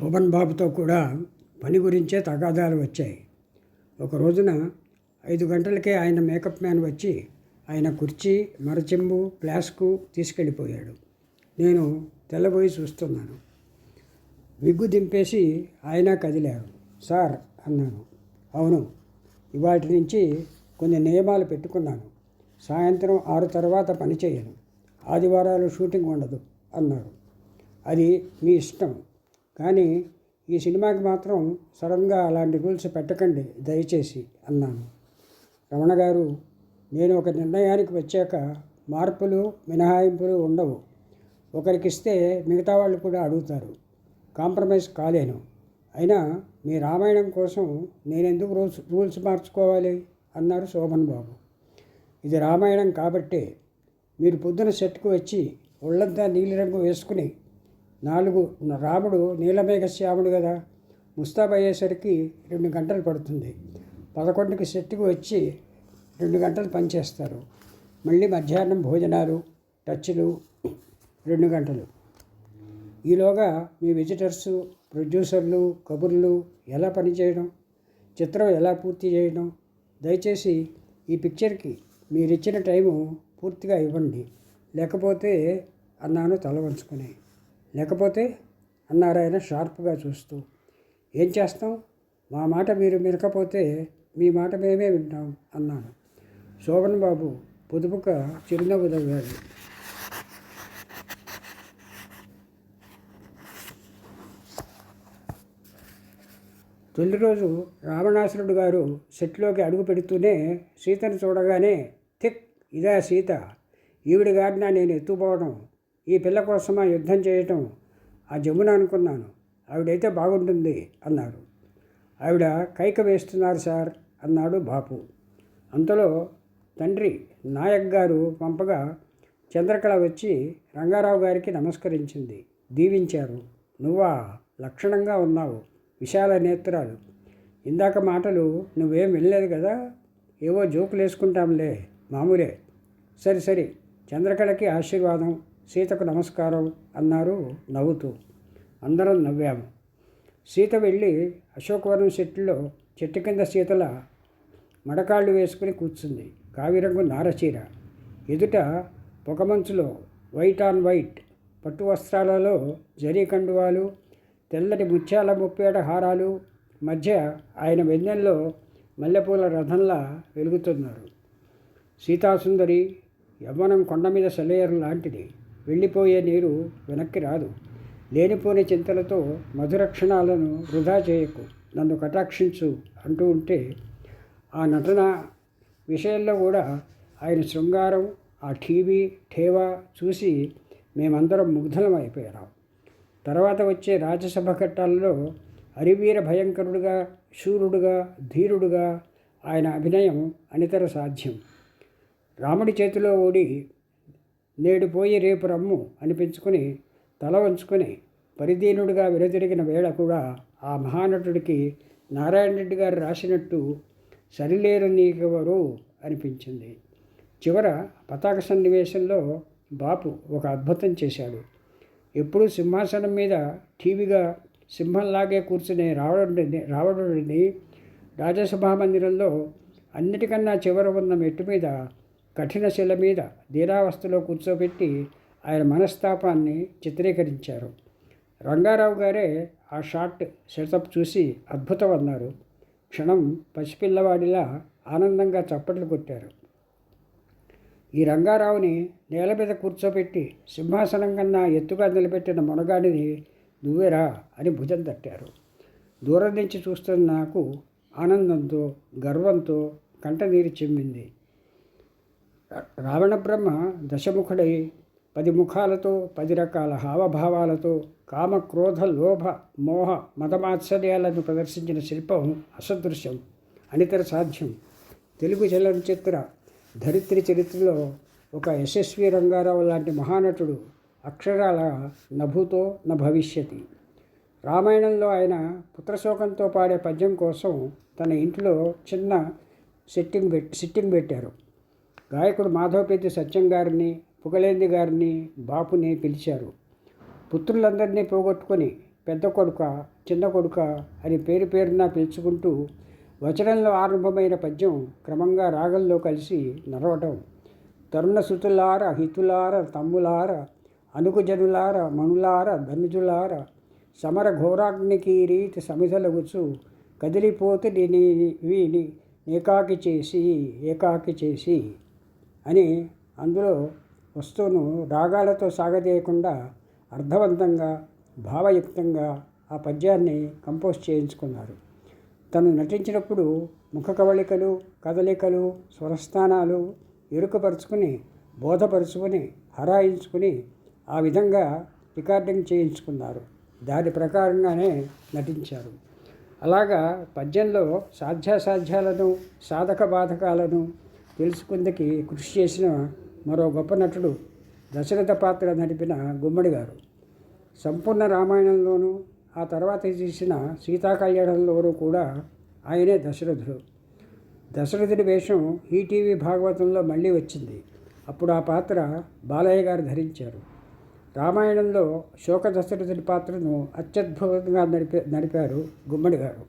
శోభన్ బాబుతో కూడా పని గురించే తగాదాలు వచ్చాయి. ఒక రోజున ఐదు గంటలకే ఆయన మేకప్ మ్యాన్ వచ్చి ఆయన కుర్చీ మరచెంబు ఫ్లాస్కు తీసుకెళ్ళిపోయాడు. నేను తెల్లబోయి చూస్తున్నాను. విగ్గు దింపేసి ఆయన కదిలారు. సార్ అన్నాను. అవును ఇవాటి నుంచి కొన్ని నియమాలు పెట్టుకున్నాను. సాయంత్రం ఆరు తర్వాత పని చేయను. ఆదివారాలు షూటింగ్ ఉండదు అన్నారు. అది మీ ఇష్టం. కానీ ఈ సినిమాకి మాత్రం సడన్గా అలాంటి రూల్స్ పెట్టకండి దయచేసి అన్నాను. రమణ గారు నేను ఒక నిర్ణయానికి వచ్చాక మార్పులు మినహాయింపులు ఉండవు. ఒకరికిస్తే మిగతా వాళ్ళు కూడా అడుగుతారు. కాంప్రమైజ్ కాలేను. అయినా మీ రామాయణం కోసం నేను ఎందుకు రూల్స్ రూల్స్ మార్చుకోవాలి? అన్నారు శోభన్ బాబు. ఇది రామాయణం కాబట్టే మీరు పొద్దున సెట్కు వచ్చి ఒళ్ళంతా నీలిరంగు వేసుకుని నాలుగు రాముడు నీలమేఘ శ్యాముడు కదా ముస్తాబ్ అయ్యేసరికి రెండు గంటలు పడుతుంది. పదకొండుకి సెట్కి వచ్చి రెండు గంటలు పనిచేస్తారు. మళ్ళీ మధ్యాహ్నం భోజనాలు టచ్లు రెండు గంటలు. ఈలోగా మీ విజిటర్స్ ప్రొడ్యూసర్లు కబుర్లు ఎలా పనిచేయడం చిత్రం ఎలా పూర్తి చేయడం దయచేసి ఈ పిక్చర్కి మీరిచ్చిన టైము పూర్తిగా ఇవ్వండి. లేకపోతే అన్నాను తల వంచుకొని. లేకపోతే అన్నారు ఆయన షార్ప్గా చూస్తూ ఏం చేస్తాం? మా మాట మీరు వినకపోతే మీ మాట మేమే వింటాం అన్నాను శోభన్ బాబు పొదుపుగా చిరునవ్వు తగ్గాడు తొలి రోజు రావణాసురుడు గారు సెట్లోకి అడుగు పెడుతూనే సీతను చూడగానే థిక్ ఇదా సీత ఈవిడ గారిన నేను ఎత్తుపోవడం ఈ పిల్ల కోసమా యుద్ధం చేయటం? ఆ జమున అనుకున్నాను. ఆవిడైతే బాగుంటుంది అన్నారు ఆవిడ కైక వేస్తున్నారు సార్ అన్నాడు బాపు. అంతలో తండ్రి నాయక్ గారు పంపగా చంద్రకళ వచ్చి రంగారావు గారికి నమస్కరించింది. దీవించారు. నువ్వా? లక్షణంగా ఉన్నావు. విశాల నేత్రాలు. ఇందాక మాటలు నువ్వేం వెళ్ళలేదు కదా? ఏవో జోకులు వేసుకుంటాంలే మామూలే. సరి సరి. చంద్రకళకి ఆశీర్వాదం. సీతకు నమస్కారం అన్నారు నవ్వుతూ. అందరం నవ్వాము. సీత వెళ్ళి అశోకవరం చెట్టులో చెట్టు కింద సీతల మడకాళ్ళు వేసుకుని కూర్చుంది. కావిరంగు నారచీర. ఎదుట పొగమంచులో వైట్ ఆన్ వైట్ పట్టు వస్త్రాలలో జరీ కండువాలు తెల్లటి ముత్యాల ముప్పేట హారాలు మధ్య ఆయన వెన్నెల్లో మల్లెపూల రథంలా వెలుగుతున్నారు. సీతాసుందరి యవ్వనం కొండ మీద సెలయేరు లాంటిది. వెళ్ళిపోయే నీరు వెనక్కి రాదు. లేనిపోని చింతలతో మధురక్షణాలను వృధా చేయకు. నన్ను కటాక్షించు అంటూ ఉంటే ఆ నటన విషయంలో కూడా ఆయన శృంగారం ఆ టీవీ ఠేవా చూసి మేమందరం ముగ్ధలం అయిపోయాం తర్వాత వచ్చే రాజ్యసభ ఘట్టాలలో హరివీర భయంకరుడుగా శూరుడుగా ధీరుడుగా ఆయన అభినయం అనితర సాధ్యం. రాముడి చేతిలో ఓడి నేడు పోయి రేపు రమ్ము అనిపించుకుని తల వంచుకొని పరిధీనుడిగా వెనుతిరిగిన వేళ కూడా ఆ మహానటుడికి నారాయణ రెడ్డి గారు రాసినట్టు సరిలేరు నీకెవరు అనిపించింది. చివర పతాక సన్నివేశంలో బాపు ఒక అద్భుతం చేశాడు. ఎప్పుడూ సింహాసనం మీద టీవీగా సింహంలాగే కూర్చునే రావణుడిని రావణుడిని రాజసభా మందిరంలో అన్నిటికన్నా చివర ఉన్న మెట్టు మీద కఠిన శిల మీద ధీరావస్థలో కూర్చోబెట్టి ఆయన మనస్తాపాన్ని చిత్రీకరించారు. రంగారావు గారే ఆ షాట్ సెటప్ చూసి అద్భుతం అన్నారు క్షణం పసిపిల్లవాడిలా ఆనందంగా చప్పట్లు కొట్టారు. ఈ రంగారావుని నేల మీద కూర్చోబెట్టి సింహాసనం కన్నా ఎత్తుగా నిలబెట్టిన మునగాడిని నువ్వేరా అని భుజం తట్టారు. దూరం నుంచి చూస్తున్న నాకు ఆనందంతో గర్వంతో కంటనీరు చిమ్మింది. రావణ బ్రహ్మ దశముఖుడై పది ముఖాలతో పది రకాల హావభావాలతో కామ క్రోధ లోభ మోహ మతమాత్సర్యాలను ప్రదర్శించిన శిల్పం అసదృశ్యం అనితర సాధ్యం. తెలుగు చలనచిత్ర ధరిత్రి చరిత్రలో ఒక యశస్వి రంగారావు లాంటి మహానటుడు అక్షరాల నభూతో న భవిష్యతి. రామాయణంలో ఆయన పుత్రశోకంతో పాడే పద్యం కోసం తన ఇంట్లో చిన్న సెట్టింగ్ పెట్టి సిట్టింగ్ పెట్టారు. గాయకుడు మాధవపేతి సత్యం గారిని పుగలేంది గారిని బాపుని పిలిచారు పుత్రులందరినీ పోగొట్టుకొని పెద్ద కొడుక చిన్న కొడుక అని పేరు పేరున పిలుచుకుంటూ వచనంలో ఆరంభమైన పద్యం క్రమంగా రాగంలో కలిసి నడవటం తరుణ సుతులార హితులార తమ్ములార అనుకుజనులార మణులార ధనుజులార సమర ఘోరాగ్నికి రీతి సమిధలగుచు కదిలిపోతు నీ వీని ఏకాకి చేసి ఏకాకి చేసి అని అందులో వస్తువును రాగాలతో సాగదీయకుండా అర్థవంతంగా భావయుక్తంగా ఆ పద్యాన్ని కంపోజ్ చేయించుకున్నారు. తను నటించినప్పుడు ముఖ కవళికలు కదలికలు స్వరస్థానాలు ఎరుకపరుచుకుని బోధపరుచుకుని హరాయించుకుని ఆ విధంగా రికార్డింగ్ చేయించుకున్నారు. దాని ప్రకారంగానే నటించారు. అలాగా పద్యంలో సాధ్యాసాధ్యాలను సాధక బాధకాలను తెలుసుకుందికి కృషి చేసిన మరో గొప్ప నటుడు దశరథ పాత్ర నడిపిన గుమ్మడి గారు. సంపూర్ణ రామాయణంలోనూ ఆ తర్వాత చేసిన సీతాకళ్యాణంలోనూ కూడా ఆయనే దశరథుడు. దశరథుడి వేషం ఈటీవీ భాగవతంలో మళ్ళీ వచ్చింది. అప్పుడు ఆ పాత్ర బాలయ్య గారు ధరించారు. రామాయణంలో శోక దశరథుడి పాత్రను అత్యద్భుతంగా నడిపే నడిపారు గుమ్మడి గారు.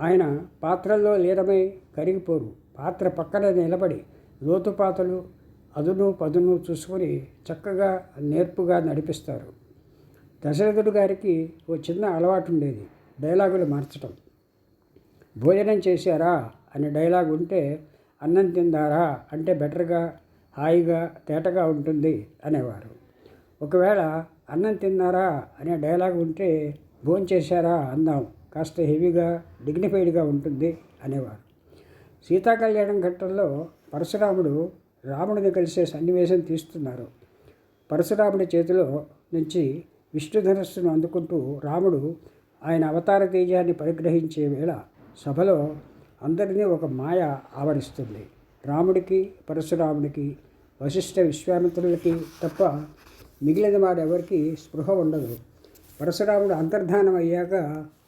ఆయన పాత్రల్లో లీనమై కరిగిపోరు. పాత్ర పక్కన నిలబడి లోతుపాతలు అదును పదును చూసుకొని చక్కగా నేర్పుగా నడిపిస్తారు. దశరథుడు గారికి ఓ చిన్న అలవాటు ఉండేది డైలాగులు మార్చటం. భోజనం చేశారా అనే డైలాగ్ ఉంటే అన్నం తిందారా అంటే బెటర్గా హాయిగా తేటగా ఉంటుంది అనేవారు. ఒకవేళ అన్నం తిన్నారా అనే డైలాగ్ ఉంటే భోజనం చేశారా అందాం కాస్త హెవీగా డిగ్నిఫైడ్గా ఉంటుంది అనేవారు. సీతాకళ్యాణం ఘట్టంలో పరశురాముడు రాముడిని కలిసే సన్నివేశం తీస్తున్నారు. పరశురాముడి చేతిలో నుంచి విష్ణుధనస్సును అందుకుంటూ రాముడు ఆయన అవతార తేజాన్ని పరిగ్రహించే వేళ సభలో అందరినీ ఒక మాయ ఆవరిస్తుంది. రాముడికి పరశురాముడికి వశిష్ఠ విశ్వామిత్రులకి తప్ప మిగిలిన వారెవరికి స్పృహ ఉండదు. పరశురాముడు అంతర్ధానం అయ్యాక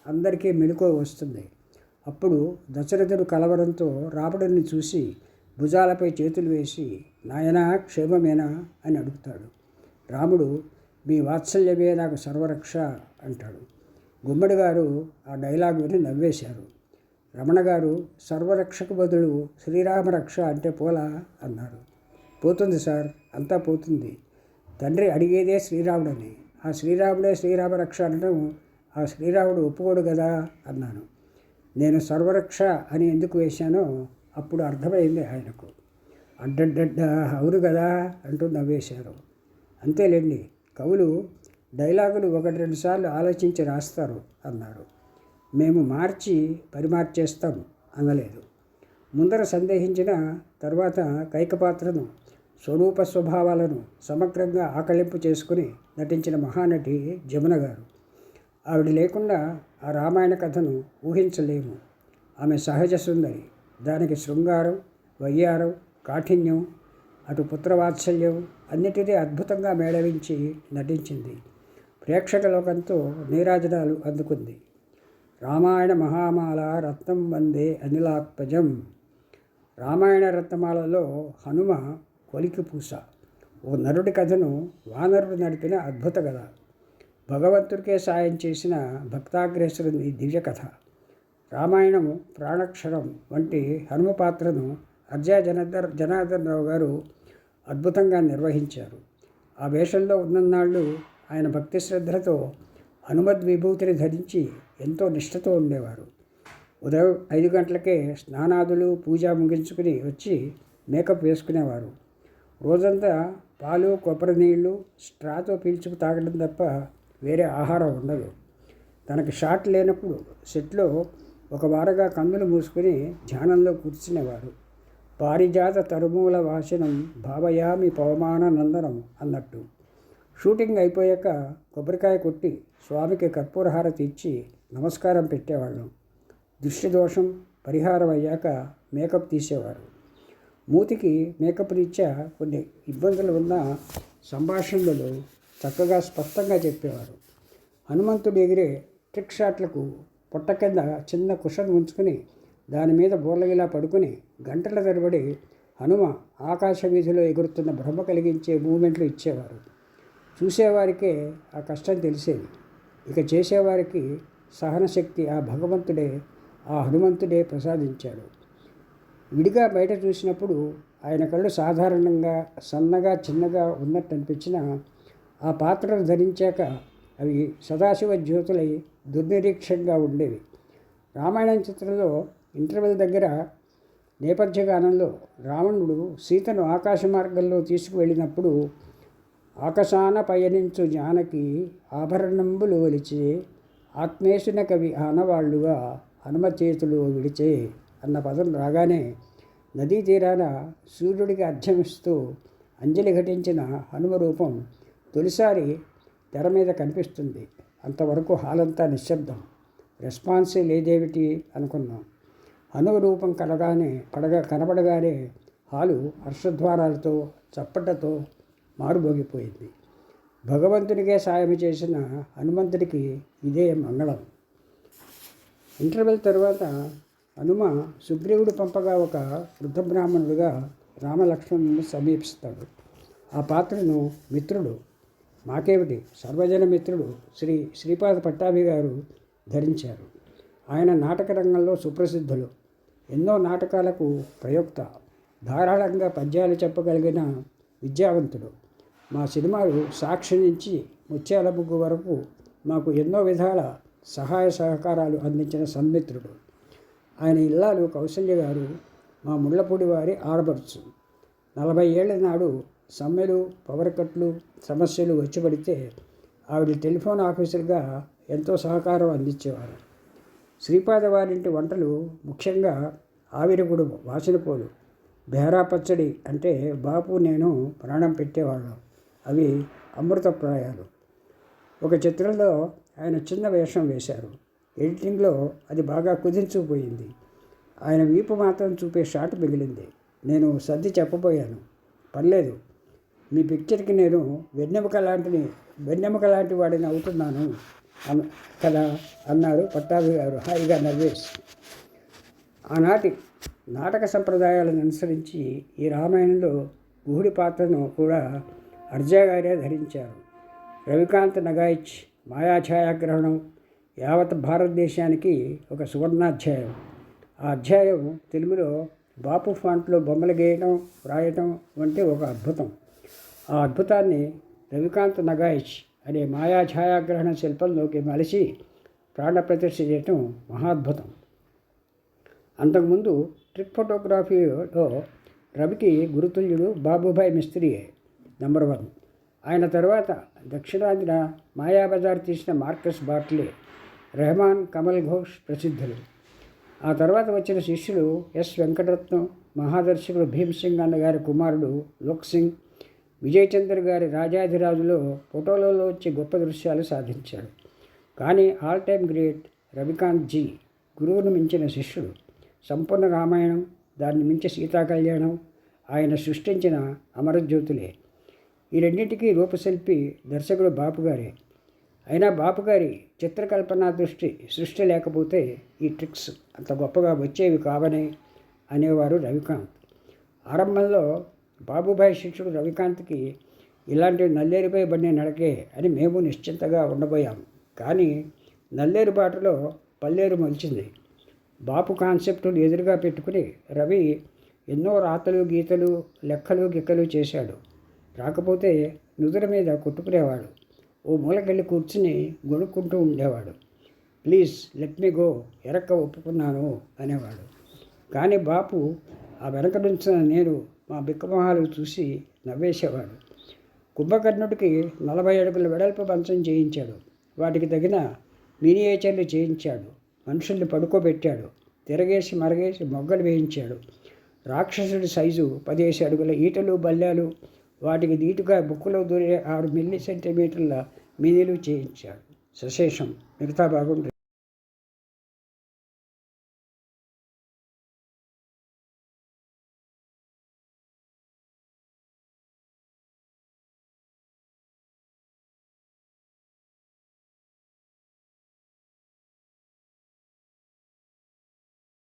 అందరికీ మెలకువ వస్తుంది. అప్పుడు దశరథుడు కలవరంతో రాముడిని చూసి భుజాలపై చేతులు వేసి నాయనా క్షేమమేనా? అని అడుగుతాడు. రాముడు మీ వాత్సల్యమే నాకు సర్వరక్ష అంటాడు. గుమ్మడి గారు ఆ డైలాగ్ విని నవ్వేశారు. రమణ గారు సర్వరక్షకు బదులు శ్రీరామరక్ష అంటే పోలా? అన్నారు. పోతుంది సార్ అంతా పోతుంది. తండ్రి అడిగేదే శ్రీరాముడని. ఆ శ్రీరాముడే శ్రీరామ రక్ష అనడం ఆ శ్రీరాముడు ఒప్పుకోడు కదా అన్నాను. నేను సర్వరక్ష అని ఎందుకు వేశానో అప్పుడు అర్థమైంది ఆయనకు. అడ్డడ్డ అవును కదా అంటూ నవ్వేశారు. అంతేలేండి కవులు డైలాగులు ఒకటి రెండు సార్లు ఆలోచించి రాస్తారు అన్నారు. మేము మార్చి పరిమార్చేస్తాం అనలేదు. ముందర సందేహించిన తర్వాత కైకపాత్రను స్వరూప స్వభావాలను సమగ్రంగా ఆకలింపు చేసుకుని నటించిన మహానటి జమున గారు. ఆవిడ లేకుండా ఆ రామాయణ కథను ఊహించలేము. ఆమె సహజ సుందరి. దానికి శృంగారం వయ్యారం కాఠిన్యం అటు పుత్రవాత్సల్యం అన్నిటినీ అద్భుతంగా మేళవించి నటించింది. ప్రేక్షక లోకంతో నీరాజనాలు అందుకుంది. రామాయణ మహామాల రత్నం వందే అనిలాత్మజం రామాయణ రత్నమాలలో హనుమ కొలికి పూస. ఓ నరుడి కథను వానరుడు నడిపిన అద్భుత కథ. భగవంతుడికే సాయం చేసిన భక్తాగ్రేసురుని దివ్య కథ. రామాయణం ప్రాణక్షరం వంటి హనుమ పాత్రను అర్జా జనార్దర్ జనార్దన్ రావు గారు అద్భుతంగా నిర్వహించారు. ఆ వేషంలో ఉన్ననాళ్ళు ఆయన భక్తి శ్రద్ధలతో హనుమద్ విభూతిని ధరించి ఎంతో నిష్ఠతో ఉండేవారు. ఉదయం ఐదు గంటలకే స్నానాదులు పూజ ముగించుకుని వచ్చి మేకప్ వేసుకునేవారు. రోజంతా పాలు కొబ్బరి నీళ్ళు స్ట్రాతో పీల్చుకు తాగడం తప్ప వేరే ఆహారం ఉండదు. తనకి షాట్ లేనప్పుడు సెట్లో ఒక వారగా కన్నులు మూసుకుని ధ్యానంలో కూర్చునేవారు పారిజాత తరుమూల వాసనం భావయామి పవమాన నందనం అన్నట్టు. షూటింగ్ అయిపోయాక కొబ్బరికాయ కొట్టి స్వామికి కర్పూరహారతి ఇచ్చి నమస్కారం పెట్టేవాళ్ళం. దృష్టిదోషం పరిహారం అయ్యాక మేకప్ తీసేవారు. మూతికి మేకప్ రీత్యా కొన్ని ఇబ్బందులు ఉన్న సంభాషణలు చక్కగా స్పష్టంగా చెప్పేవారు. హనుమంతుడు ఎగిరే ట్రిక్ షాట్లకు పొట్ట కింద చిన్న కుషన్ ఉంచుకుని దాని మీద బోర్లగిలా పడుకుని గంటల తరబడి హనుమ ఆకాశ వీధిలో ఎగురుతున్న భ్రమ కలిగించే మూమెంట్లు ఇచ్చేవారు. చూసేవారికే ఆ కష్టం తెలిసేది. ఇక చేసేవారికి సహనశక్తి ఆ భగవంతుడే ఆ హనుమంతుడే ప్రసాదించాడు. విడిగా బయట చూసినప్పుడు ఆయన కళ్ళు సాధారణంగా సన్నగా చిన్నగా ఉన్నట్టు అనిపించిన ఆ పాత్రను ధరించాక అవి సదాశివ జ్యోతులై దుర్నిరీక్షంగా ఉండేవి. రామాయణం చిత్రంలో ఇంటర్వెల్ దగ్గర నేపథ్య గానంలో రావణుడు సీతను ఆకాశ మార్గంలో తీసుకువెళ్ళినప్పుడు ఆకాశాన పయనించు జానకి ఆభరణంబులు ఒలిచి ఆత్మేశున కవి ఆనవాళ్ళుగా హనుమ చేతులు విడిచే అన్న పదం రాగానే నదీ తీరాన సూర్యుడికి అర్ఘ్యమిస్తూ అంజలి ఘటించిన హనుమ రూపం తొలిసారి తెర మీద కనిపిస్తుంది. అంతవరకు హాలంతా నిశ్శబ్దం. రెస్పాన్సే లేదేమిటి అనుకున్నాం. హనుమ రూపం కలగానే పడగా కనబడగానే హాలు హర్షద్వారాలతో చప్పటతో మారుమోగిపోయింది. భగవంతునికే సాయం చేసిన హనుమంతుడికి ఇదే మంగళం. ఇంటర్వెల్ తర్వాత హనుమ సుగ్రీవుడు పంపగా ఒక వృద్ధ బ్రాహ్మణుడిగా రామలక్ష్మణుని సమీపిస్తాడు. ఆ పాత్రను మిత్రుడు మాకేమిటి? సర్వజన మిత్రుడు శ్రీ శ్రీపాద పట్టాభి గారు ధరించారు. ఆయన నాటక రంగంలో సుప్రసిద్ధులు. ఎన్నో నాటకాలకు ప్రయోక్త ధారాళంగా పద్యాలు చెప్పగలిగిన విద్యావంతుడు. మా సినిమాలు సాక్షి నుంచి ముత్యాల ముగ్గు వరకు మాకు ఎన్నో విధాల సహాయ సహకారాలు అందించిన సన్మిత్రుడు. ఆయన ఇల్లాలు కౌశల్య గారు మా ముళ్ళపూడి వారి ఆడపడుచు. నలభై ఏళ్ళ నాడు సమ్మెలు పవర్ కట్లు సమస్యలు వచ్చిపడితే ఆవిడ టెలిఫోన్ ఆఫీసర్గా ఎంతో సహకారం అందించేవారు. శ్రీపాద వారింటి వంటలు ముఖ్యంగా ఆవిరగుడు వాసనపోలు బేరా పచ్చడి అంటే బాపు నేను ప్రాణం పెట్టేవాళ్ళం. అవి అమృతప్రాయాలు. ఒక చిత్రంలో ఆయన చిన్న వేషం వేశారు. ఎడిటింగ్లో అది బాగా కుదించుకుపోయింది. ఆయన వీపు మాత్రం చూపే షాట్ మిగిలింది. నేను సర్ది చెప్పబోయాను. పర్లేదు. మీ పిక్చర్కి నేను వెన్నెముక లాంటిని వెన్నెముక లాంటి వాడిని అవుతున్నాను అన్న కదా అన్నారు పట్టాభి గారు. హాయిగా నవ్వేసి ఆనాటి నాటక సంప్రదాయాలను అనుసరించి ఈ రామాయణంలో గుహుడి పాత్రను కూడా అర్జా గారే ధరించారు. రవికాంత్ నగాయిచ్ మాయా ఛాయాగ్రహణం యావత్ భారతదేశానికి ఒక సువర్ణాధ్యాయం. ఆ అధ్యాయం తెలుగులో బాపు ఫాంట్లో బొమ్మలు గీయడం వ్రాయటం వంటి ఒక అద్భుతం. ఆ అద్భుతాన్ని రవికాంత్ నగాయిచ్ అనే మాయా ఛాయాగ్రహణ శిల్పంలోకి మలిసి ప్రాణప్రతిష్ఠ చేయటం మహాద్భుతం. అంతకుముందు ట్రిప్ ఫోటోగ్రఫీలో రవికి గురుతుల్యుడు బాబుభాయ్ మిస్త్రీయే నంబర్ వన్. ఆయన తర్వాత దక్షిణాదిన మాయాబజార్ తీసిన మార్కస్ బాట్లే రెహమాన్ కమల్ ఘోష్ ప్రసిద్ధులు. ఆ తర్వాత వచ్చిన శిష్యులు ఎస్ వెంకటరత్నం మహాదర్శకుడు భీమ్సింగ్ అన్నగారి కుమారుడు లోక్ సింగ్ విజయచంద్ర గారి రాజాధిరాజులో ఫోటోలలో వచ్చి గొప్ప దృశ్యాలు సాధించాడు కానీ all time great Ravikant ji గురువును మించిన శిష్యుడు. సంపూర్ణ రామాయణం దాన్ని మించి సీతా కళ్యాణం ఆయన సృష్టించిన అమరజ్యోతులే. ఈ రెండింటికి రూపశిల్పి దర్శకుడు బాపు గారే. అయినా బాపు గారి చిత్రకల్పన దృష్టి సృష్టి లేకపోతే ఈ ట్రిక్స్ అంత గొప్పగా వచ్చేవి కావనే అనేవారు రవికాంత్. ఆరంభంలో బాబుభాయ్ శిష్యుడు రవికాంత్కి ఇలాంటి నల్లేరుపై బండి నడకే అని మేము నిశ్చింతగా ఉండబోయాం. కానీ నల్లేరు బాటలో పల్లేరు మలిచింది. బాపు కాన్సెప్టును ఎదురుగా పెట్టుకుని రవి ఎన్నో రాతలు గీతలు లెక్కలు గిక్కలు చేశాడు. రాకపోతే నుదుర మీద కొట్టుకునేవాడు. ఓ మూలకెళ్ళి కూర్చుని గొడుక్కుంటూ ఉండేవాడు. ప్లీజ్ లెట్ మీ గో ఎరక్క ఒప్పుకున్నాను అనేవాడు. కానీ బాపు ఆ వెనక నుంచి నేను మా బిక్కమొహాలు చూసి నవ్వేసేవాడు. కుంభకర్ణుడికి నలభై అడుగుల వెడల్పు మంచం చేయించాడు. వాటికి తగిన మినియేచర్లు చేయించాడు. మనుషుల్ని పడుకోబెట్టాడు. తిరగేసి మరగేసి మొగ్గలు వేయించాడు. రాక్షసుడి సైజు పదిహేసి అడుగుల ఈటలు బల్లాలు వాటికి నీటుగా బుక్కులో దూరే ఆరు మిల్లీ సెంటీమీటర్ల మినీలు చేయించాడు. సశేషం మిగతా బాగుంటుంది